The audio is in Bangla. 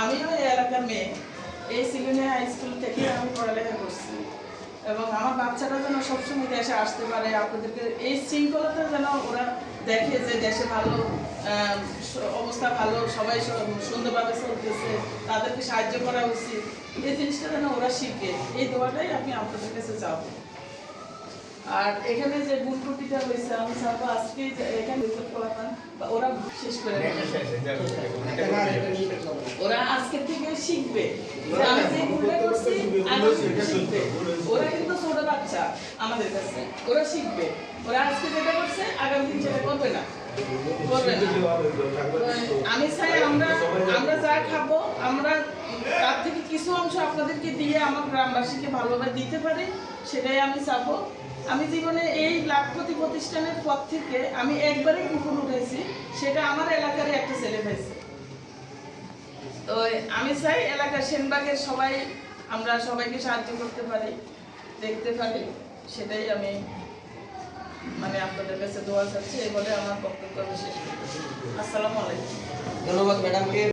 আমিও এই এলাকার মেয়ে, এই সিগুনিয়া হাই স্কুল থেকে আমি পড়ালেখা করছি। এবং আমার বাচ্চারা যেন সবসময় দেশে আসতে পারে, আপনাদেরকে এই শৃঙ্খলতা যেন ওরা দেখে যে দেশে ভালো অবস্থা ভালো, সবাই সুন্দরভাবে চলতেছে, তাদেরকে সাহায্য করা উচিত। এই জিনিসটা যেন ওরা শিখে। এই দোয়াটাই আমি আপনাদের কাছে যাব আর এখানে যে বুলকুটিটা হয়েছে আমি চাবো আজকে এখানে ফলাফল ওরা শেষ করে ওরা আজকে থেকে শিখবে। আমি যে ভুলটা করছি আগামী শিখবে। ওরা কিন্তু ছোট বাচ্চা আমাদের কাছে। ওরা শিখবে। ওরা আজকে যেটা করছে আগামী দিন সেটা করবে না। করবে না। আমি চাই আমরা আমরা যা খাব আমরা তার থেকে কিছু অংশ আপনাদেরকে দিয়ে আমার গ্রামবাসীকে ভালোভাবে দিতে পারি, সেটাই আমি চাবো। আমি জীবনে এই লাখপতি প্রতিষ্ঠানের পর থেকে আমি একবারই কুকুর উঠেছি, সেটা আমার এলাকারই একটা ছেলে হয়েছে। তো আমি চাই এলাকার সেনবাগের সবাই, আমরা সবাইকে সাহায্য করতে পারি, দেখতে পারি, সেটাই আমি মানে আপনাদের কাছে দোয়া চাচ্ছি, এই বলে আমার বক্তব্য আমি শেষ আসসালামু আলাইকুম। ধন্যবাদ ম্যাডামকে।